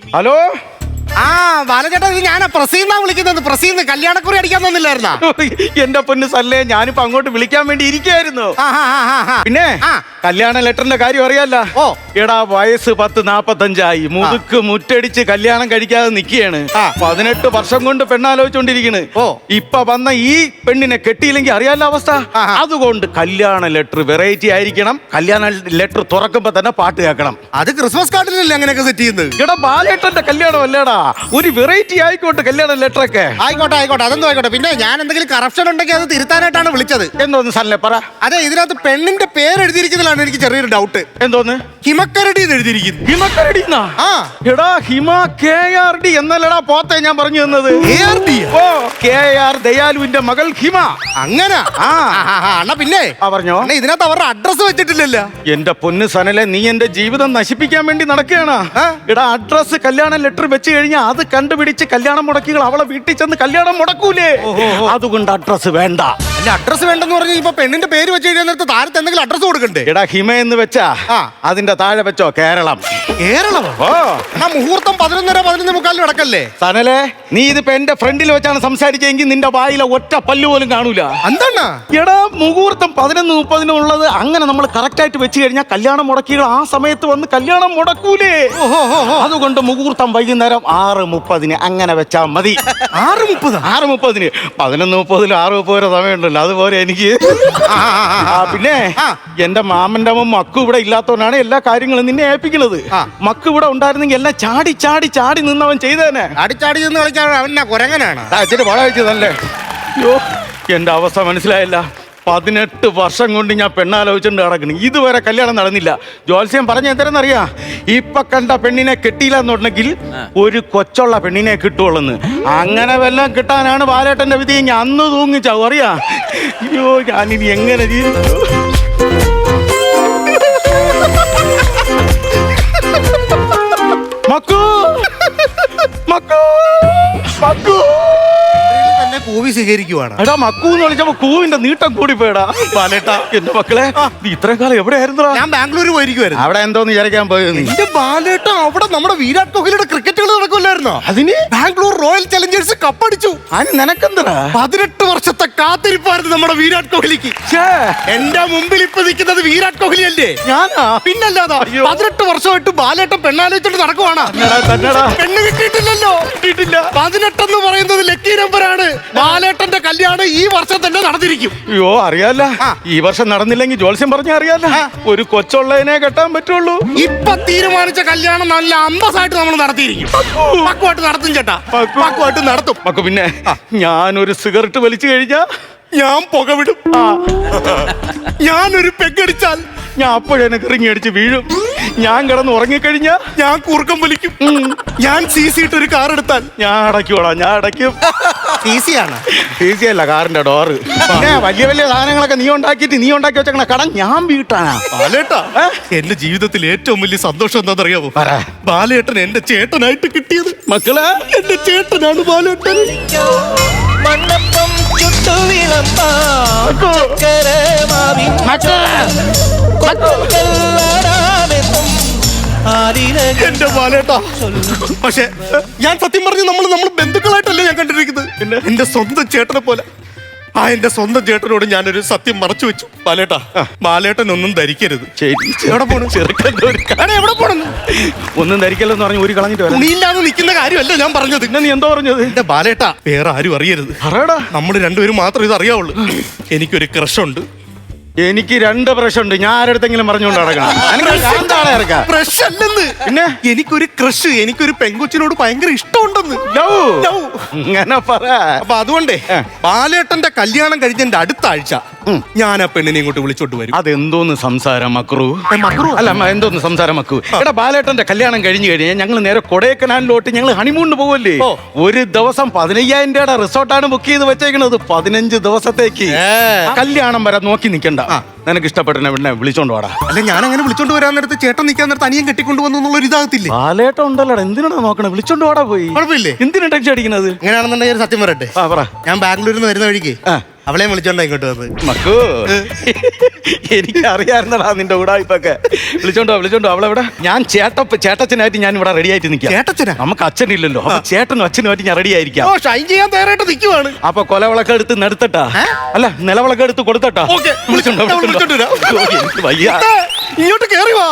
Hello? ആ ബാലചേട്ടാ ഇത് ഞാനാ. പ്രസീന്നാ വിളിക്കുന്നത്. പ്രസീന്ന് കല്യാണക്കുറി അടിക്കാൻ തന്നില്ലായിരുന്നാ? എന്റെ പൊന്ന് സല്ലേ ഞാനിപ്പോ അങ്ങോട്ട് വിളിക്കാൻ വേണ്ടി ഇരിക്കായിരുന്നു. പിന്നെ? ആ. കല്യാണ ലെറ്ററിന്റെ കാര്യം അറിയാല്ല. ഓ. എടാ വയസ്സ് പത്ത് നാപ്പത്തഞ്ചായി. മുതുക്ക് മുറ്റടിച്ച് കല്യാണം കഴിക്കാതെ നിൽക്കുകയാണ്. പതിനെട്ട് വർഷം കൊണ്ട് പെണ്ണാലോചിച്ചോണ്ടിരിക്കണ്. ഓ. ഇപ്പൊ വന്ന ഈ പെണ്ണിനെ കെട്ടിയില്ലെങ്കിൽ അറിയാല്ല അവസ്ഥ. അതുകൊണ്ട് കല്യാണ ലെറ്റർ വെറൈറ്റി ആയിരിക്കണം. കല്യാണ ലെറ്റർ തുറക്കുമ്പോ തന്നെ പാട്ട് കേൾക്കണം. അത് ക്രിസ്മസ് കാർഡിലല്ലേ അങ്ങനെയൊക്കെ സെറ്റ് ചെയ്യുന്നത്? എടാ ബാലേട്ടന്റെ കല്യാണം അല്ലേടാ ഒരു വെറൈറ്റി ആയിക്കോട്ടെ കല്യാണ ലെറ്റർ ഒക്കെ ആയിക്കോട്ടെ ആയിക്കോട്ടെ. അതൊന്നും ആയിക്കോട്ടെ. പിന്നെ ഞാൻ എന്തെങ്കിലും കറപ്ഷൻ ഉണ്ടെങ്കിൽ അത് തിരുത്താനായിട്ടാണ് വിളിച്ചത്. എന്തോന്ന് സാറിനെ പറ. അതെ ഇതിനകത്ത് പെണ്ണിന്റെ പേര് എഴുതിയിരിക്കുന്നതിലാണ് എനിക്ക് ചെറിയൊരു ഡൗട്ട് എന്തോന്ന്? ഹിമക്കരടി എന്ന് എഴുതിയിരിക്കുന്നു. ഹിമക്കരടി ആ. എടാ ഹിമ കെ ആർ ഡി എന്നല്ലടാ പോത്തെ ഞാൻ പറഞ്ഞു തന്നത്. ARD യോ? ഓ കെ ആർ ദയാലുവിന്റെ മകൾ ഹിമ. അങ്ങനെ? ആ. അണ്ണാ പിന്നെ? ആ പറഞ്ഞോ. അണ്ണാ ഇതിനകത്ത് അവരുടെ അഡ്രസ് വെച്ചിട്ടില്ലല്ലോ. എന്റെ പൊന്ന് സനലെ നീ എന്റെ ജീവിതം നശിപ്പിക്കാൻ വേണ്ടി നടക്കുകയാണ്. ആ? എടാ അഡ്രസ് കല്യാണ ലെറ്റർ വെച്ച് കഴിഞ്ഞാൽ അത് കണ്ടുപിടിച്ച് കല്യാണം മുടക്കികൾ അവളെ വീട്ടിൽ ചെന്ന് കല്യാണം മുടക്കൂലേ? അതുകൊണ്ട് അഡ്രസ് വേണ്ട. അല്ല അഡ്രസ് വേണ്ടെന്ന് പറഞ്ഞ ഇപ്പൊ പെണ്ണിന്റെ പേര് വെച്ച് കഴിഞ്ഞാൽ നേരത്ത് താരത്ത് എന്തെങ്കിലും അഡ്രസ് കൊടുക്കണ്ടേ? എടാ ഹിമ എന്ന് വെച്ചാ ആ. അതിന്റെ താഴെ വെച്ചോ കേരളം. കേരളം ഓ. ആ മുഹൂർത്തം പതിനൊന്നര പതിനൊന്ന് മുക്കാലിൽ നടക്കല്ലേ? സനലെ നീ ഇതിപ്പോ എന്റെ ഫ്രണ്ടിൽ വെച്ചാണ് സംസാരിച്ചെങ്കിൽ നിന്റെ വായിലെ ഒറ്റ പല്ലു പോലും കാണൂല. എന്താണ്? എടാ മുഹൂർത്തം പതിനൊന്ന് മുപ്പതിനുള്ളത് അങ്ങനെ നമ്മൾ കറക്റ്റ് ആയിട്ട് വെച്ച് കഴിഞ്ഞാൽ കല്യാണം മുടക്കിയ ആ സമയത്ത് വന്ന് കല്യാണം മുടക്കൂലേ? അതുകൊണ്ട് മുഹൂർത്തം വൈകുന്നേരം ആറ് മുപ്പതിന് അങ്ങനെ വെച്ചാൽ മതി. ആറ് മുപ്പത്? ആറ് മുപ്പതിന്. പതിനൊന്ന് മുപ്പതിൽ ആറ് മുപ്പത് വരെ സമയമുണ്ടല്ലോ. അതുപോലെ എനിക്ക്. ആ, പിന്നെ ആ. എന്റെ മാമന്റെ അമ്മ മക്കു ഇവിടെ ഇല്ലാത്തവനാണ് എല്ലാ കാര്യങ്ങളും നിന്നെ ഏൽപ്പിക്കുന്നത്. ആ. മക്കു ഇവിടെ ഉണ്ടായിരുന്നെങ്കിൽ എല്ലാം ചാടി ചാടി ചാടി നിന്നവൻ ചെയ്തേനെ. അടിച്ചാടി നിന്ന് കളിക്കാൻ അവൻ കുരങ്ങനാണ്? അച്ഛന് വള വെച്ചതല്ലേ അയ്യോ എന്റെ അവസ്ഥ മനസ്സിലായില്ല. പതിനെട്ട് വർഷം കൊണ്ട് ഞാൻ പെണ്ണാലോചിച്ചുകൊണ്ട് നടക്കണം ഇതുവരെ കല്യാണം നടന്നില്ല. ജോത്സ്യം പറഞ്ഞ എന്തരെന്നറിയാ? ഇപ്പൊ കണ്ട പെണ്ണിനെ കിട്ടിയില്ല എന്നുണ്ടെങ്കിൽ ഒരു കൊച്ചുള്ള പെണ്ണിനെ കിട്ടുള്ളെന്ന് അങ്ങനെ വല്ലതും കിട്ടാനാണ് ബാലേട്ടന്റെ വിധി. ഞാൻ അന്ന് തൂങ്ങിച്ചാവും അറിയാ? അയ്യോ ഞാനിനി എങ്ങനെ ജീവിച്ചു മക്കൂ! മക്കൂ! മക്കു! കൂവി സ്വീകരിക്കുവാണ് എടാ മക്കു എന്ന് വിളിച്ചപ്പോ കൂവിന്റെ നീട്ടം കൂടി പോയടാ. ബാലേട്ട എന്റെ മക്കളെ നീ ഇത്രയും കാലം എവിടെയായിരുന്നു ഞാൻ ബാംഗ്ലൂർ പോയിരിക്കുവായിരുന്നു. അവിടെ എന്തോന്ന് വിചാരിക്കാൻ പോയത് നീ. എന്റെ ബാലേട്ട അവിടെ നമ്മുടെ വിരാട് കോഹ്ലിയുടെ ക്രിക്കറ്റുകൾ നടക്കുമല്ലായിരുന്നോ അതിന്? ബാംഗ്ലൂർ റോയൽ ചലഞ്ചേഴ്സ് കപ്പടിച്ചു. അതിന് നിനക്കെന്തടാ? പതിനെട്ട് വർഷത്തെ കാത്തിരിപ്പായിരുന്നു നമ്മുടെ വിരാട് കോഹ്ലിക്ക്. എന്റെ മുമ്പിൽ ഇപ്പൊ നിൽക്കുന്നത് വിരാട് കോഹ്ലി അല്ലേ ഞാനാ? പിന്നല്ലാതാ. പതിനെട്ട് വർഷമായിട്ട് ബാലേട്ട പെണ്ണാലോചിച്ചിട്ട് നടക്കുവാണ്. പെണ്ണ് തന്നെടാ. പെണ്ണ് കിട്ടിയിട്ടില്ലല്ലോ കിട്ടിയിട്ടില്ല. പതിനെട്ടെന്ന് പറയുന്നത് ലക്കി നമ്പറാണ് ബാലേട്ടന്റെ കല്യാണം ഈ വർഷം തന്നെ നടന്നിരിക്കും. അയ്യോ അറിയാല്ല. ഈ വർഷം നടന്നില്ലെങ്കിൽ ജോത്സ്യം പറഞ്ഞ അറിയാല്ല. ഒരു കൊച്ചുള്ളതിനെ കെട്ടാൻ പറ്റുള്ളൂ. ഇപ്പൊ തീരുമാനിച്ച കല്യാണം നല്ല അമ്പസായിട്ട് നമ്മൾ നടത്തിയിരിക്കും. പക്കുവായിട്ട് നടത്തും ചേട്ടാ. പക്കു. പക്കുവായിട്ട് നടത്തും. പക്കു പിന്നെ ഞാനൊരു സിഗരറ്റ് വലിച്ചു കഴിഞ്ഞാ ഞാൻ പുകവിടും. ഞാനൊരു പെഗടിച്ചാൽ ഞാൻ അപ്പോഴെന്നെ കിറങ്ങി അടിച്ച് വീഴും. ഞാൻ കിടന്ന് ഉറങ്ങിക്കഴിഞ്ഞാ ഞാൻ കുറുക്കം വലിക്കും. ഞാൻ സി സി ഇട്ട് ഒരു കാർ എടുത്താൽ. ഞാൻ അടയ്ക്കൂടാ ഞാൻ അടയ്ക്കും. ഈസിയാണ് സി ആണ് ഈസി അല്ല കാറിന്റെ ഡോറ് പിന്നെ വലിയ വലിയ സാധനങ്ങളൊക്കെ നീ ഉണ്ടാക്കിയിട്ട് നീ ഉണ്ടാക്കി വെച്ചേക്കണ. കട ഞാൻ വീട്ടാനാ. ബാലേട്ടാ എന്റെ ജീവിതത്തിൽ ഏറ്റവും വലിയ സന്തോഷം എന്താണെന്നറിയാമോ അറിയാമോ ബാലേട്ടൻ എന്റെ ചേട്ടനായിട്ട് കിട്ടിയത്. മക്കളെ? എന്റെ ചേട്ടനാണ് ബാലേട്ടൻ. മണ്ണപ്പം ചുട്ടു വിളമ്പാം ചക്കരമാവിൻ കൊക്കല്ലാടാമെന്നും ആരിരകൾ എന്റെ ബാലേട്ടാ. പക്ഷെ ഞാൻ സത്യം പറഞ്ഞു നമ്മൾ നമ്മൾ ബന്ധുക്കളായിട്ടല്ലേ ഞാൻ കണ്ടിരിക്കുന്നത്? എന്റെ സ്വന്തം ചേട്ടനെ പോലെ. ആ എന്റെ സ്വന്തം ചേട്ടനോട് ഞാനൊരു സത്യം മറച്ചു വെച്ചു. ബാലേട്ടാ ബാലേട്ടൻ ഒന്നും ധരിക്കരുത്. എവിടെ പോണു? ചെറുക്കൻ എവിടെ പോണെന്ന് ഒന്നും ധരിക്കല്ലെന്ന് പറഞ്ഞു ഒരു കളഞ്ഞിട്ട് തുണിയില്ലാതെ നിൽക്കുന്ന കാര്യമല്ല ഞാൻ പറഞ്ഞത്. പിന്നെ നീ എന്തോ പറഞ്ഞത്? എന്റെ ബാലേട്ടാ വേറെ ആരും അറിയരുത്. പറയടാ. നമ്മൾ രണ്ടുപേരും മാത്രം ഇത് അറിയാവുള്ളൂ. എനിക്കൊരു ക്രഷ് ഉണ്ട് എനിക്ക് രണ്ട് പ്രശ്നമുണ്ട്. ഞാൻ ആരടുത്തെങ്കിലും പറഞ്ഞുകൊണ്ട് നടക്കണം. പിന്നെ? എനിക്കൊരു ക്രഷ് എനിക്കൊരു പെങ്കൊച്ചിനോട് ഭയങ്കര ഇഷ്ടമുണ്ടെന്ന്. ഇങ്ങനെ പറ. അപ്പൊ അതുകൊണ്ടേ പാലേട്ടന്റെ ബാലേട്ടന്റെ കല്യാണം കഴിഞ്ഞതിന്റെ അടുത്ത ആഴ്ച. ഞാൻ ആ പെണ്ണിനെ ഇങ്ങോട്ട് വിളിച്ചോട്ട് വരും. അതെന്തോന്ന് സംസാരം മക്രു? മക്രു? അല്ല മ, എന്തോന്ന് സംസാരം മക്കു എടാ ബാലേട്ടന്റെ കല്യാണം കഴിഞ്ഞു കഴിഞ്ഞാൽ ഞങ്ങൾ നേരെ കൊടൈക്കനാലിലോട്ട് ഞങ്ങൾ ഹണിമൂണിന് പോവല്ലേ? ഓ. ഒരു ദിവസം പതിനയ്യായിരം രൂപയുടെ റിസോർട്ടാണ് ബുക്ക് ചെയ്ത് വെച്ചേക്കുന്നത് പതിനഞ്ച് ദിവസത്തേക്ക്. ഏ. കല്യാണം വരെ നോക്കി നിൽക്കണ്ട നിനക്ക് ഇഷ്ടപ്പെട്ടെ പെണ്ണെ വിളിച്ചോണ്ട് വാടാ. അല്ല ഞാൻ അങ്ങനെ വിളിച്ചോണ്ട് വരാൻ നേരത്തെ ചേട്ടൻ നിൽക്കാൻ നേരത്തെ അനിയൻ കെട്ടിക്കൊണ്ട് വന്നു എന്നുള്ള ഒരു ഇതാകത്തില്ലേ? പാലേട്ടം ഉണ്ടല്ലോ എന്തിനാ നോക്കണേ? വിളിച്ചോണ്ട് വാടാ പോയി. കുഴപ്പമില്ലേ? എന്തിനാ ടെൻഷൻ അടിക്കുന്നത് അങ്ങനെയാണെന്നുണ്ടെങ്കിൽ ഒരു സത്യം പറയട്ടെ. ആ പറ. ഞാൻ ബാംഗ്ലൂരിൽ നിന്ന് വരുന്ന വഴിക്ക് അവളെ വിളിച്ചോണ്ടാ ഇങ്ങോട്ട് വന്നത്. മക്കു എനിക്ക് അറിയാറുന്നടാ നിന്റെ ഉടായ്പൊക്കെ. വിളിച്ചോണ്ടോ വിളിച്ചോണ്ടോ അവളെവിടെ? ഞാൻ ചേട്ടപ്പ ചേട്ടച്ചനായിട്ട് ഞാൻ ഇവിടെ റെഡി ആയിട്ട് നിൽക്കാം. ചേട്ടച്ചനാ? നമുക്ക് അച്ഛനില്ലല്ലോ അപ്പൊ ചേട്ടനും അച്ഛനുമായിട്ട് ഞാൻ റെഡി ആയിരിക്കാം. ഓ ഷൈൻ ചെയ്യാൻ തയ്യാറായിട്ട് നിൽക്കുവാണ്. അപ്പൊ കൊലവിളക്കെടുത്ത് നടത്തട്ടാ അല്ല നിലവിളക്കെടുത്ത് കൊടുത്തട്ടാ. വിളിച്ചോണ്ടോ എനിക്ക് വയ്യ. ഇങ്ങോട്ട് കേറി വാ.